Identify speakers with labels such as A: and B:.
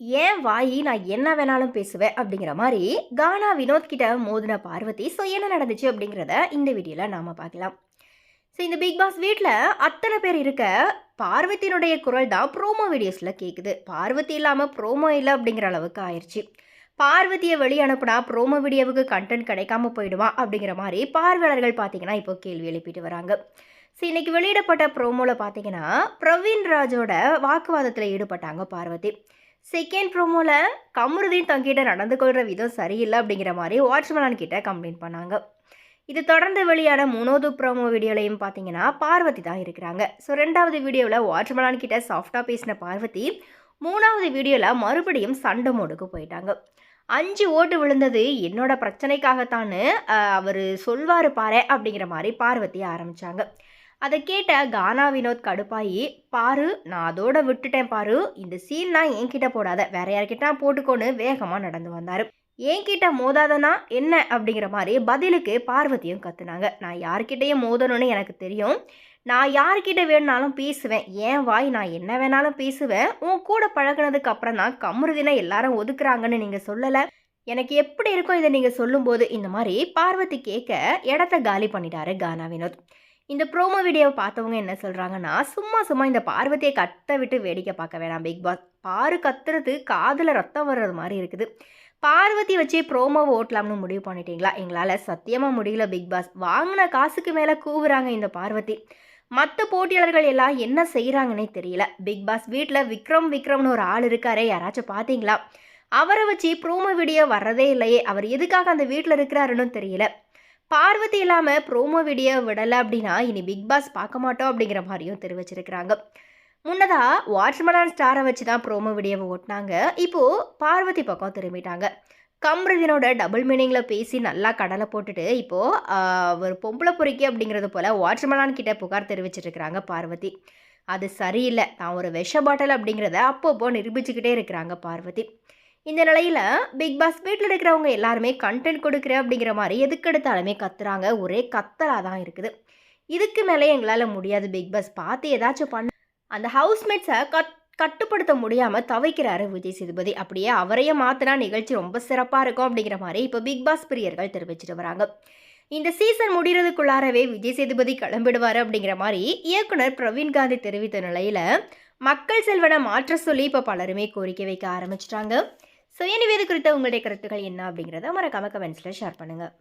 A: ஏன் வாயி நான் என்ன வேணாலும் பேசுவேன் அப்படிங்கிற மாதிரி கானா வினோத் கிட்ட மோதின பார்வதி ஸோ என்ன நடந்துச்சு அப்படிங்கிறத இந்த வீடியோவில் நாம் பார்க்கலாம். ஸோ இந்த பிக் பாஸ் வீட்டில் அத்தனை பேர் இருக்க பார்வதியினுடைய குரல் தான் ப்ரோமோ வீடியோஸில் கேட்குது பார்வதி இல்லாமல் ப்ரோமோ இல்லை அப்படிங்கிற அளவுக்கு ஆயிடுச்சு பார்வதியை வெளியே அனுப்புனா ப்ரோமோ வீடியோவுக்கு கண்டென்ட் கிடைக்காம போயிடுமா அப்படிங்கிற மாதிரி பார்வையாளர்கள் பார்த்தீங்கன்னா இப்போ கேள்வி எழுப்பிட்டு வராங்க. ஸோ இன்றைக்கி வெளியிடப்பட்ட ப்ரோமோவில் பார்த்தீங்கன்னா பிரவீன் ராஜோட வாக்குவாதத்தில் ஈடுபட்டாங்க பார்வதி. செகண்ட் ப்ரோமோவில் கமருதீன் தங்கிட்ட நடந்து கொள்கிற விதம் சரியில்லை அப்படிங்கிற மாதிரி வாட்ச்மேன் கிட்ட கம்ப்ளைண்ட் பண்ணாங்க. இது தொடர்ந்து வெளியான மூணாவது ப்ரோமோ வீடியோலையும் பார்த்தீங்கன்னா பார்வதி தான் இருக்கிறாங்க. ஸோ ரெண்டாவது வீடியோவில் வாட்ச்மேன் கிட்ட சாஃப்டாக பேசின பார்வதி மூணாவது வீடியோவில் மறுபடியும் சண்டை மோடுக்கு போயிட்டாங்க. அஞ்சு ஓட்டு விழுந்தது என்னோட பிரச்சனைக்காகத்தான்னு அவர் சொல்வார் பாரு அப்படிங்கிற மாதிரி பார்வதி ஆரம்பித்தாங்க அதை கேட்ட கானா வினோத் கடுப்பாயி பாரு நான் அதோட விட்டுட்டேன் பாரு. இந்த சீன்லாம் என்கிட்ட போடாத. வேற யார்கிட்ட போட்டுக்கோன்னு வேகமாக நடந்து வந்தார். என்கிட்ட மோதாதனா என்ன? அப்படிங்கிற மாதிரி பதிலுக்கு பார்வதியும் கத்துனாங்க. நான் யார்கிட்டையும் மோதணும்னு எனக்கு தெரியும். நான் யார்கிட்ட வேணுனாலும் பேசுவேன். ஏன் வாய் நான் என்ன வேணாலும் பேசுவேன். உன் கூட பழகினதுக்கு அப்புறம் தான் கமருதினா எல்லாரும் ஒதுக்குறாங்கன்னு நீங்கள் சொல்லலை. எனக்கு எப்படி இருக்கும் இதை நீங்கள் சொல்லும்போது இந்த மாதிரி பார்வதி கேட்க இடத்த காலி பண்ணிட்டாரு கானா வினோத். இந்த ப்ரோமோ வீடியோவை பார்த்தவங்க என்ன சொல்கிறாங்கன்னா சும்மா சும்மா இந்த பார்வதியை கத்த விட்டு வேடிக்கை பார்க்க வேணாம். பிக் பாஸ் பாரு கத்துறது காதில் ரத்தம் வர்றது மாதிரி இருக்குது. பார்வதி வச்சு ப்ரோமோ ஓட்டலாம்னு முடிவு பண்ணிட்டீங்களா? எங்களால் சத்தியமாக முடியல பிக் பாஸ் வாங்கின காசுக்கு மேலே கூவுறாங்க இந்த பார்வதி. மற்ற போட்டியாளர்கள் எல்லாம் என்ன செய்கிறாங்கன்னே தெரியல. பிக் பாஸ் வீட்டில் விக்ரம் விக்ரம்னு ஒரு ஆள் இருக்காரே யாராச்சும் பார்த்தீங்களா? அவரை வச்சு ப்ரோமோ வீடியோ வர்றதே இல்லையே. அவர் எதுக்காக அந்த வீட்டில் இருக்கிறாருன்னு தெரியல. பார்வதி இல்லாமல் ப்ரோமோ வீடியோ விடலை அப்படின்னா இனி பிக் பாஸ் பார்க்க மாட்டோம் அப்படிங்கிற மாதிரியும் தெரிவிச்சிருக்கிறாங்க. முன்னதாக வாட்ச்மேன் ஸ்டாரை வச்சு தான் ப்ரோமோ வீடியோவை ஓட்டினாங்க. இப்போது பார்வதி பக்கம் திரும்பிட்டாங்க. கம்ருதினோட டபுள் மீனிங்கில் பேசி நல்லா கடலை போட்டுட்டு இப்போது ஒரு பொம்பளை பொறுக்கி அப்படிங்கிறது போல் வாட்ச்மேன் கிட்ட புகார் தெரிவிச்சிருக்கிறாங்க பார்வதி. அது சரியில்லை. நான் ஒரு விஷ பாட்டில் அப்படிங்கிறத அப்பப்போ நிரூபிச்சுக்கிட்டே இருக்கிறாங்க பார்வதி. இந்த நிலையில் பிக் பாஸ் வீட்டில் இருக்கிறவங்க எல்லாருமே கண்டென்ட் கொடுக்குற அப்படிங்கிற மாதிரி எதுக்கு எடுத்தாலுமே கத்துறாங்க. ஒரே கத்தலாக தான் இருக்குது. இதுக்கு மேலே எங்களால் முடியாது பிக் பாஸ் பார்த்து ஏதாச்சும் பண்ண. அந்த ஹவுஸ்மேட்ஸை கத் கட்டுப்படுத்த முடியாமல் தவிக்கிறாரு விஜய் சேதுபதி. அப்படியே அவரையே மாற்றினா நிகழ்ச்சி ரொம்ப சிறப்பாக இருக்கும் அப்படிங்கிற மாதிரி இப்போ பிக் பாஸ் பிரியர்கள் தெரிவிச்சிட்டு வராங்க. இந்த சீசன் முடிகிறதுக்குள்ளாரவே விஜய் சேதுபதி கிளம்பிடுவார் அப்படிங்கிற மாதிரி இயக்குனர் பிரவீன் காந்தி தெரிவித்த நிலையில் மக்கள் செல்வனை மாற்ற சொல்லி இப்போ பலருமே கோரிக்கை வைக்க ஆரம்பிச்சிட்டாங்க. ஸோ எனிவே இது குறித்த உங்களுடைய கருத்துக்கள் என்ன அப்படிங்கிறத மறக்காம கமெண்ட்ஸில் ஷேர் பண்ணுங்கள்